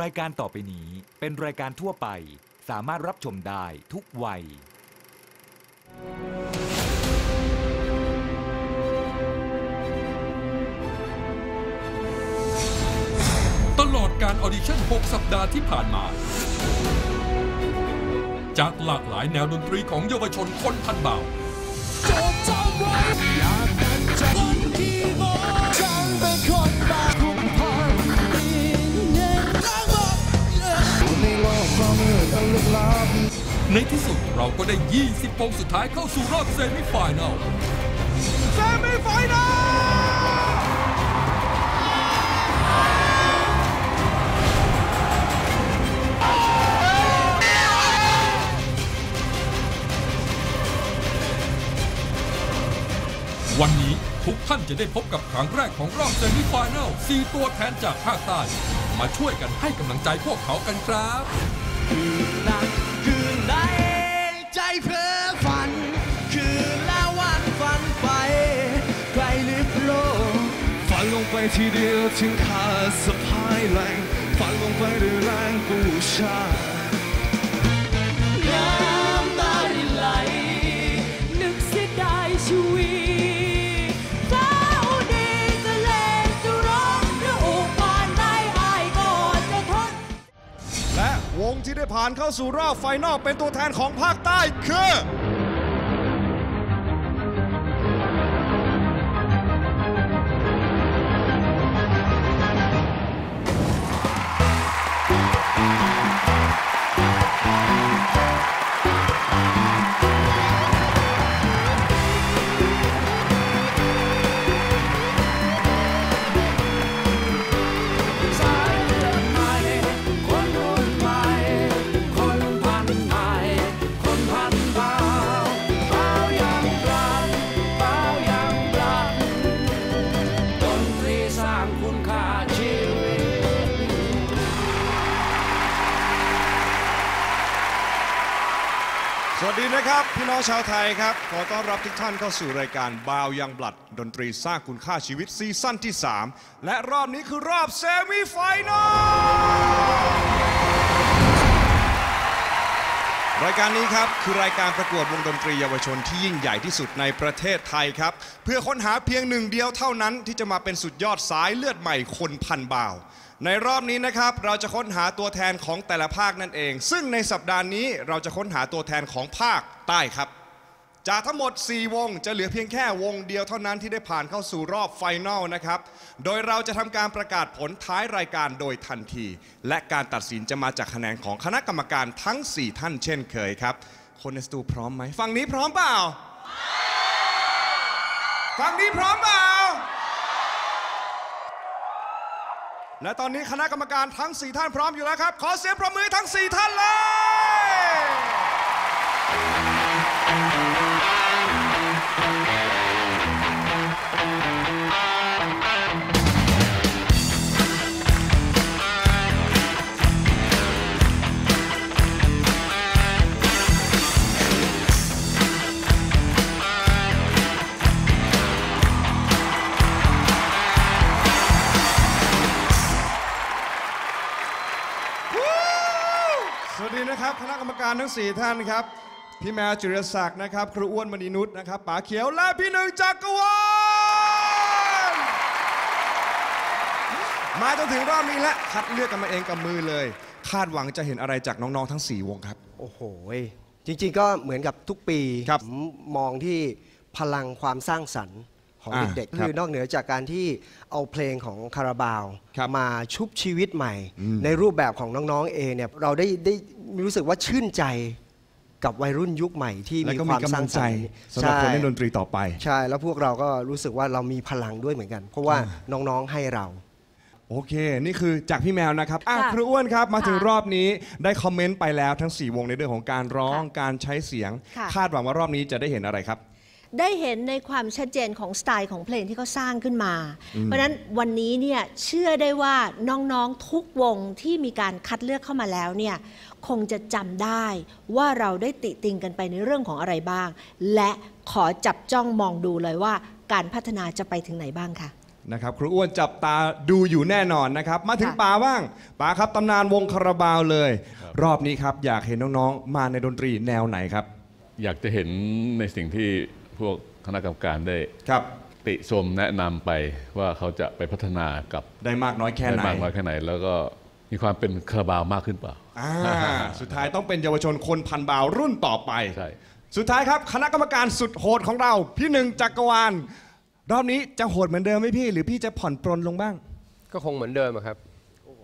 รายการต่อไปนี้เป็นรายการทั่วไป สามารถรับชมได้ทุกวัย ตลอดการออดิชั่น 6 สัปดาห์ที่ผ่านมา จากหลากหลายแนวดนตรีของเยาวชนคนพันเบา ในที่สุดเราก็ได้ 20วงสุดท้ายเข้าสู่รอบเซมิไฟแนลเซมิไฟแนลวันนี้ทุกท่านจะได้พบกับครั้งแรกของรอบเซมิไฟแนล4ตัวแทนจากภาคใต้ มาช่วยกันให้กำลังใจพวกเขากันครับ คือในใจเพ้อฝัน คือแล้ววันฝันไปไกลลิบโลกฝันลงไปทีเดียวถึงขาดสะพายแรงฝันลงไปด้วยแรงกูชา ได้ผ่านเข้าสู่รอบไฟนอลเป็นตัวแทนของภาคใต้คือ ชาวไทยครับ ขอต้อนรับทุกท่านเข้าสู่รายการบาวยังบลัด ดนตรีสร้างคุณค่าชีวิตซีซั่นที่ 3 และรอบนี้คือรอบเซมิไฟแนอลรายการนี้ครับ คือรายการประกวดวงดนตรีเยาวชนที่ยิ่งใหญ่ที่สุดในประเทศไทยครับ เพื่อค้นหาเพียงหนึ่งเดียวเท่านั้นที่จะมาเป็นสุดยอดสายเลือดใหม่คนพันบ่าว ในรอบนี้นะครับเราจะค้นหาตัวแทนของแต่ละภาคนั่นเอง ซึ่งในสัปดาห์นี้เราจะค้นหาตัวแทนของภาคใต้ครับ จากทั้งหมด 4 วงจะเหลือเพียงแค่วงเดียวเท่านั้นที่ได้ผ่านเข้าสู่รอบไฟนอลนะครับ โดยเราจะทำการประกาศผลท้ายรายการโดยทันที และการตัดสินจะมาจากคะแนนของคณะกรรมการทั้ง 4 ท่านเช่นเคยครับ คนในสตูพร้อมไหมฝั่งนี้พร้อมเปล่าฝั่งนี้พร้อมเปล่า และตอนนี้คณะกรรมการทั้ง 4 ท่านพร้อมอยู่แล้วครับ ขอเสียงประมือทั้ง 4 ท่านเลย ทั้ง 4 ท่านครับ พี่แมวจิรศักดิ์นะครับ ครูอ้วนมณีนุชนะครับป๋าเขียวและพี่หนึ่งจักรวาลมาจนถึงรอบนี้และคัดเลือกกันมาเองกับมือเลย คาดหวังจะเห็นอะไรจากน้องๆทั้ง 4 วงครับ โอ้โหยจริงๆก็เหมือนกับทุกปีครับผมมองที่พลังความสร้างสรรค์ ของอ่าเด็กๆ ครับคือนอกเหนือจากการที่เอาเพลงของคาราบาว ครับมาชุบชีวิตใหม่ ในรูปแบบของน้องๆเองเนี่ยเราได้ได้รู้สึกว่าชื่นใจกับวัยรุ่นยุคใหม่ที่และมีก็คมีวามสกำร้าลังงสใจรรค์สำหรับคนใช่เล่นดนตรีต่อไป ใช่แล้วพวกเราก็รู้สึกว่าเรามีพลังด้วยเหมือนกัน เพราะว่าน้องๆให้เรา โอเค นี่คือจากพี่แมวนะครับอะค่ะครูอ้วนครับ มาถึงค่ะรอบนี้ได้คอมเมนต์ไปแล้วทั้ง 4 วงในเรื่องของการร้องค่ะการใช้เสียง ค่ะ คาดหวังว่ารอบนี้จะได้เห็นอะไรครับ ได้เห็นในความชัดเจนของสไตล์ของเพลงที่เขาสร้างขึ้นมา เพราะฉะนั้นวันนี้เนี่ยเชื่อได้ว่าน้องๆทุกวงที่มีการคัดเลือกเข้ามาแล้วเนี่ยคงจะจำได้ว่าเราได้ติติงกันไปในเรื่องของอะไรบ้าง และขอจับจ้องมองดูเลยว่าการพัฒนาจะไปถึงไหนบ้างค่ะนะครับครูอ้วนจับตาดูอยู่แน่นอนนะครับ มาถึงค่ะป๋าบ้างป๋าครับตำนานวงคาราบาวเลย รอบนี้ครับอยากเห็นน้องๆ มาในดนตรีแนวไหนครับ อยากจะเห็นในสิ่งที่ พวกคณะกรรมการได้ครับ ติชมแนะนำไปว่าเขาจะไปพัฒนากับได้มากน้อยแค่ได้ไหนมากน้อยแค่ไหน แล้วก็มีความเป็นคาราบาวมากขึ้นเปล่า อ่าสุดท้ายต้องเป็นเยาวชนคนพันบาวรุ่นต่อไป ใช่ สุดท้ายครับ คณะกรรมการสุดโหดของเรา พี่หนึ่งจักรวาลรอบนี้จะโหดเหมือนเดิมไหมพี่ หรือพี่จะผ่อนปรนลงบ้าง ก็คงเหมือนเดิมอะครับ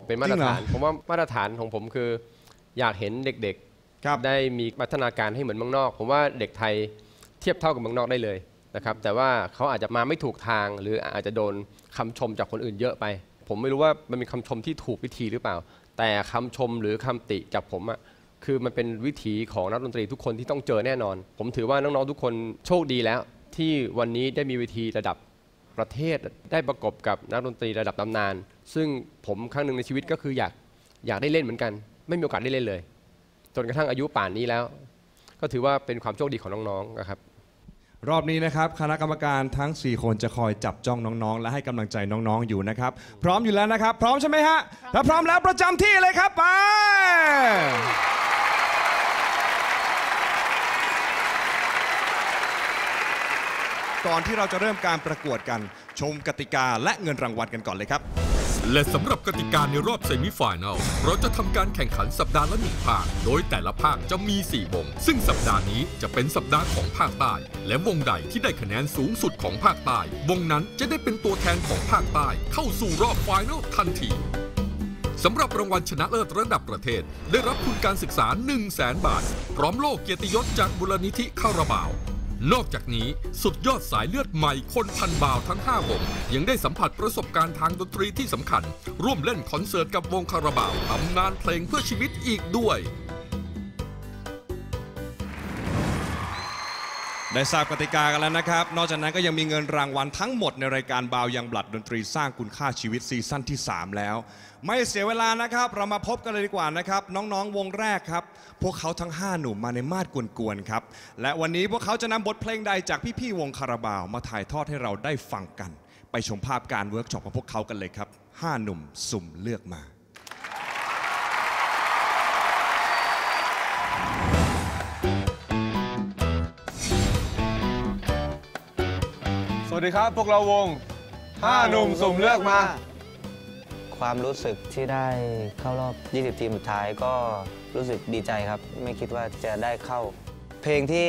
เป็นมาตรฐาน จริงเหรอ ผมว่ามาตรฐานของผมคือ อยากเห็นเด็กครับ ๆ ได้มีพัฒนาการให้เหมือนเมืองนอก ผมว่าเด็กไทย เทียบเท่ากับเมืองนอกได้เลยนะครับแต่ว่าเขาอาจจะมาไม่ถูกทางหรืออาจจะโดนคำชมจากคนอื่นเยอะไป ผมไม่รู้ว่ามันเป็นคำชมที่ถูกวิธีหรือเปล่า แต่คำชมหรือคำติจากผมอะคือมันเป็นวิถีของนักดนตรีทุกคนที่ต้องเจอแน่นอน ผมถือว่าน้องๆทุกคนโชคดีแล้ว ที่วันนี้ได้มีเวทีระดับประเทศได้ประกบกับนักดนตรีระดับตำนาน ซึ่งผมครั้งหนึ่งในชีวิตก็คืออยากอยากได้เล่นเหมือนกัน ไม่มีโอกาสได้เล่นเลย จนกระทั่งอายุป่านนี้แล้ว ก็ถือว่าเป็นความโชคดีของน้องๆนะครับ รอบนี้นะครับคณะกรรมการทั้ง 4 คนจะคอยจับจ้องน้องๆ และให้กำลังใจน้องๆอยู่นะครับ พร้อมอยู่แล้วนะครับ พร้อมใช่ไหมฮะถ้าพร้อมแล้วประจำที่เลยครับไปก่อนที่เราจะเริ่มการประกวดกันชมกติกาและเงินรางวัลกันก่อนเลยครับ และสำหรับกติกาในรอบเซมิไฟแนลเราจะทำการแข่งขันสัปดาห์ละหนึ่งภาค โดยแต่ละภาคจะมี 4 วง ซึ่งสัปดาห์นี้จะเป็นสัปดาห์ของภาคใต้ และวงใดที่ได้คะแนนสูงสุดของภาคใต้ วงนั้นจะได้เป็นตัวแทนของภาคใต้ เข้าสู่รอบไฟแนลทันทีสำหรับรางวัลชนะเลิศระดับประเทศ ได้รับทุนการศึกษา 1 0 0 0 0แบาท พร้อมโล่เกียรติยศจากบุรณิธิคาราบาว นอกจากนี้สุดยอดสายเลือดใหม่คนพันบาวทั้ง5วงยังได้สัมผัสประสบการณ์ทางดนตรีที่สำคัญ ร่วมเล่นคอนเสิร์ตกับวงคาราบาวตำนานเพลงเพื่อชีวิตอีกด้วย ได้ทราบกติกากันแล้วนะครับ นอกจากนั้นก็ยังมีเงินรางวัลทั้งหมดในรายการบาวยังบลัดดนตรีสร้างคุณค่าชีวิตซีซั่นที่ 3 แล้ว ไม่เสียเวลานะครับ เรามาพบกันเลยดีกว่านะครับ น้องๆวงแรกครับ พวกเขาทั้ง 5 หนุ่มมาในมาดกวนๆครับ และวันนี้พวกเขาจะนำบทเพลงใดจากพี่ๆวงคาราบาว มาถ่ายทอดให้เราได้ฟังกัน ไปชมภาพการเวิร์กช็อปของพวกเขากันเลยครับห้าหนุ่มสุ่มเลือกมา วัสดีครับ พวกเราวงห้าหนุ่มสุ่มเลือกมา ความรู้สึกที่ได้เข้ารอบ 20 ทีมสุดท้ายก็รู้สึกดีใจครับ ไม่คิดว่าจะได้เข้า เพลงที่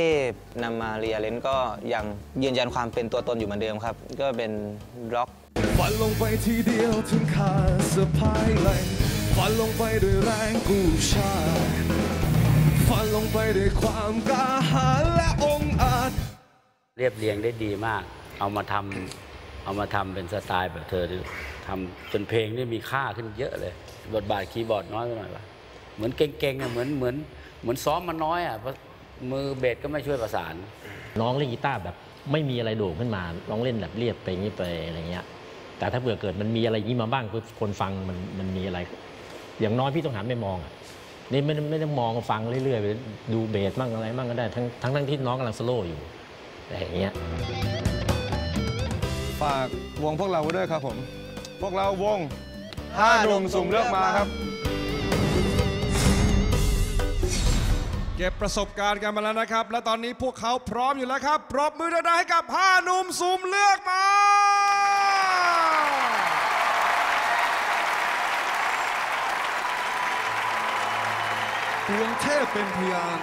นำมาเรียเลนก็ยังยืนยันความเป็นตัวตนอยู่เหมือนเดิมครับ ก็เป็นร็อกฝันลงไปทีเดียวถึงขาดสะพายไหลฝันลงไปด้วยแรงกู้ชาติฝันลงไปด้วยความกล้าหาญและองอาจเรียบเรียงได้ดีมาก เอามาทำเอามาทำเป็นสไตล์แบบเธอดูทำจนเพลงนี่มีค่าขึ้นเยอะเลย บทบาทคีย์บอร์ดน้อยไปหน่อยวะเหมือนเก่งๆอะเหมือนเหมือนเหมือนซ้อมมาน้อยอะมือเบสก็ไม่ช่วยประสาน น้องเล่นกีตาร์แบบไม่มีอะไรโด่งขึ้นมาน้องเล่นแบบเรียบไปงี้ไปอะไรเงี้ย แต่ถ้าเผื่อเกิดมันมีอะไรงนี้มาบ้างคือคนฟังมันมันมีอะไร อย่างน้อยพี่ต้องหันไปมองอะนี่ไม่ได้ไม่ได้มองฟังเรื่อยๆไปดูเบสมั่งอะไรมั่งก็ได้ทั้งทั้งทั้งที่น้องกำลังสโลว์อยู่แต่อย่างเงี้ย ฝากวงพวกเราไว้ด้วยครับผม พวกเราวงห้าหนุ่มสุ่มเลือกมาครับ เก็บประสบการณ์กันมาแล้วนะครับ และตอนนี้พวกเขาพร้อมอยู่แล้วครับปรบมือดังๆให้กับห้าหนุ่มซุ่มเลือกมาดวงเทพเป็นพยาน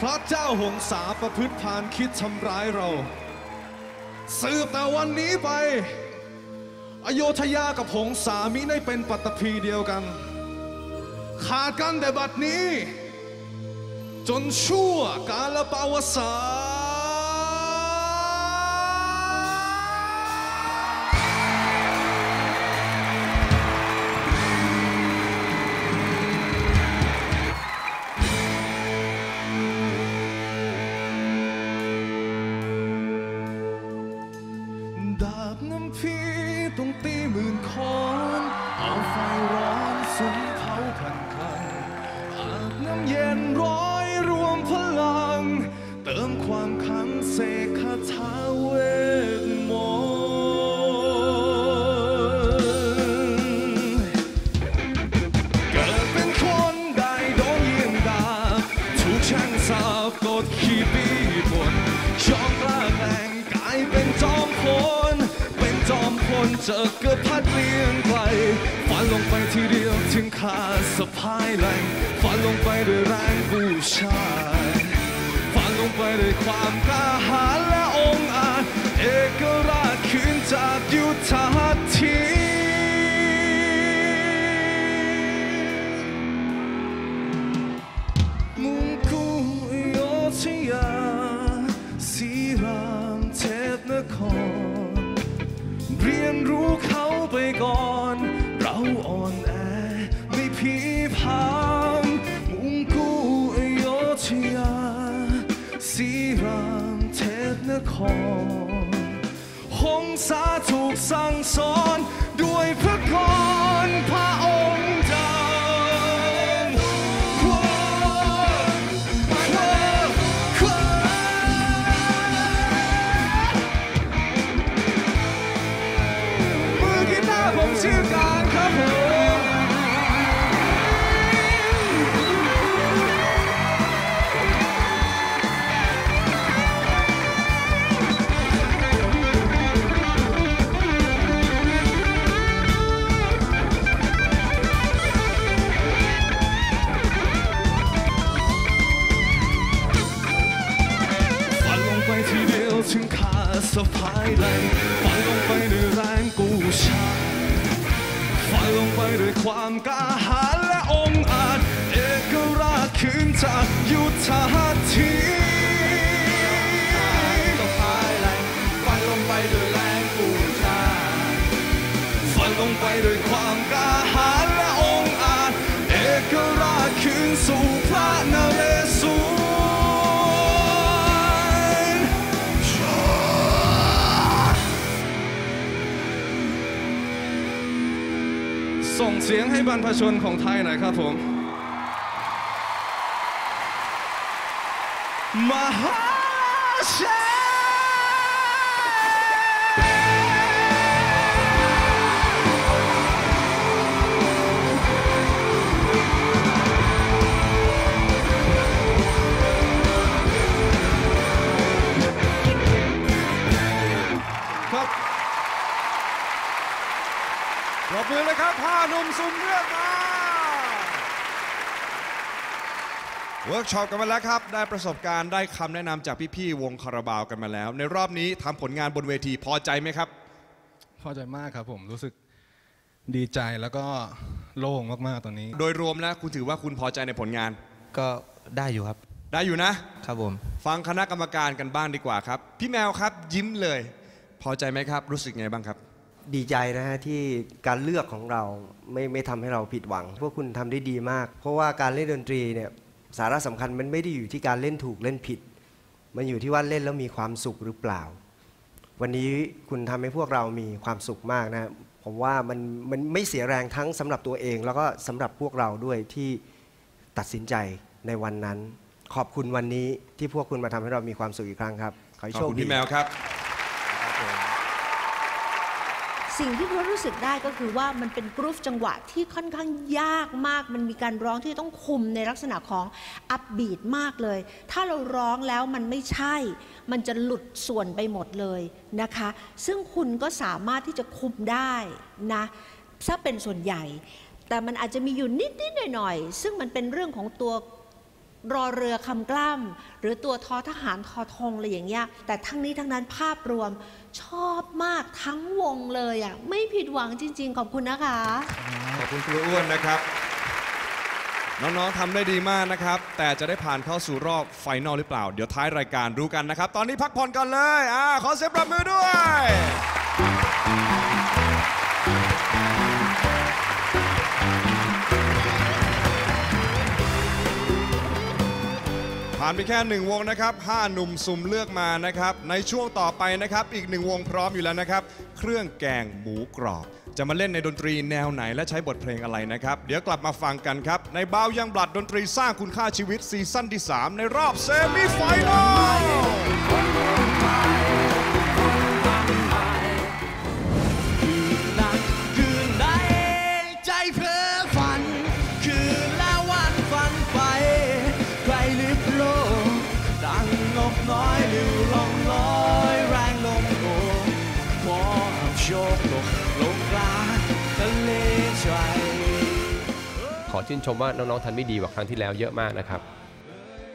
พระเจ้าหงสาประพฤติพานคิดทำร้ายเรา สืบแต่วันนี้ไป อโยธยากับหงสามิได้เป็นปัตตภีเดียวกัน ขาดกันแต่บัดนี้ จนชั่วกาลปาวสาน เจอก็พัดเลียงไกลฝันลงไปทีเดียวถึงขาดสะพายไหลฝันลงไปด้วยแรงผู้ชายฝันลงไปด้วยความกล้าหาญ พนครหงสาถูกสั่งสอนด้วยพระกร คืนจากยุทธหัตถีสะพายไหลฝันลงไปด้วยแรงกู้ชาติฝันลงไปด้วยความกล้าหาญและองอาจเอกราชคืนสู่พระนเรศวรส่งเสียงให้บรรพชนของไทยหน่อยครับผม มหาชัครับปรบมือเลยครับห้าหนุ่มซุ่มเลือกมา เวิร์กช็อปกันมาแล้วครับ ได้ประสบการณ์ได้คำแนะนำจากพี่ๆวงคาราบาวกันมาแล้ว ในรอบนี้ทำผลงานบนเวทีพอใจไหมครับ พอใจมากครับผมรู้สึกดีใจแล้วก็โล่งมากๆตอนนี้ โดยรวมแล้วคุณถือว่าคุณพอใจในผลงาน ก็ได้อยู่ครับ ได้อยู่นะ ครับผม ฟังคณะกรรมการกันบ้างดีกว่าครับ พี่แมวครับยิ้มเลย พอใจไหมครับ รู้สึกไงบ้างครับ ดีใจนะฮะที่การเลือกของเราไม่ไม่ทำให้เราผิดหวัง พวกคุณทำได้ดีมาก เพราะว่าการเล่นดนตรีเนี่ย สาระสำคัญมันไม่ได้อยู่ที่การเล่นถูกเล่นผิด มันอยู่ที่ว่าเล่นแล้วมีความสุขหรือเปล่า วันนี้คุณทำให้พวกเรามีความสุขมากนะผมว่ามันมันไม่เสียแรงทั้งสำหรับตัวเอง แล้วก็สำหรับพวกเราด้วยที่ตัดสินใจในวันนั้น ขอบคุณวันนี้ที่พวกคุณมาทำให้เรามีความสุขอีกครั้งครับขอให้ขอบโชคคุณดีพี่แมวครับ สิ่งที่เขารู้สึกได้ก็คือว่ามันเป็นกรุ๊ปจังหวะที่ค่อนข้างยากมาก มันมีการร้องที่ต้องคุมในลักษณะของอัพบีดมากเลย ถ้าเราร้องแล้วมันไม่ใช่ มันจะหลุดส่วนไปหมดเลยนะคะ ซึ่งคุณก็สามารถที่จะคุมได้นะถ้าเป็นส่วนใหญ่ แต่มันอาจจะมีอยู่นิดๆหน่อยๆซึ่งมันเป็นเรื่องของตัว รอเรือคำกล้ำหรือตัวทอทหารทอธงอะไรอย่างเงี้ยแต่ทั้งนี้ทั้งนั้นภาพรวมชอบมากทั้งวงเลยอะไม่ผิดหวังจริง ๆ ขอบคุณนะคะ ขอบคุณครูอ้วนนะครับ น้อง ๆทำได้ดีมากนะครับ แต่จะได้ผ่านเข้าสู่รอบไฟนอลหรือเปล่า เดี๋ยวท้ายรายการรู้กันนะครับ ตอนนี้พักผ่อนก่อนเลยอ่าขอเสียงปรบมือด้วย ผ่านไปแค่หนึ่งวงนะครับห้าหนุ่มสุ่มเลือกมานะครับ ในช่วงต่อไปนะครับ อีกหนึ่งวงพร้อมอยู่แล้วนะครับ เครื่องแกงหมูกรอบ จะมาเล่นในดนตรีแนวไหนและใช้บทเพลงอะไรนะครับ เดี๋ยวกลับมาฟังกันครับ ในบ้าวยังบลัดดนตรีสร้างคุณค่าชีวิตซีซั่นที่ 3 ในรอบเซมิไฟแนอล อชื่นชมว่าน้องๆทำได้ดีกว่าครั้งที่แล้วเยอะมากนะครับ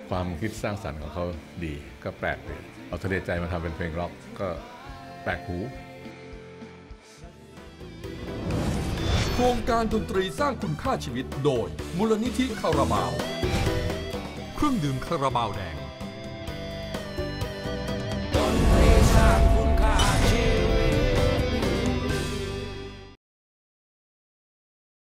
ความคิดสร้างสรรค์ของเขาดีก็แปลกดีเอาทะเลใจมาทำเป็นเพลงร็อกก็แปลกหูโครงการดนตรีสร้างคุณค่าชีวิตโดย มูลนิธิคาราบาว เครื่องดื่มคาราบาวแดง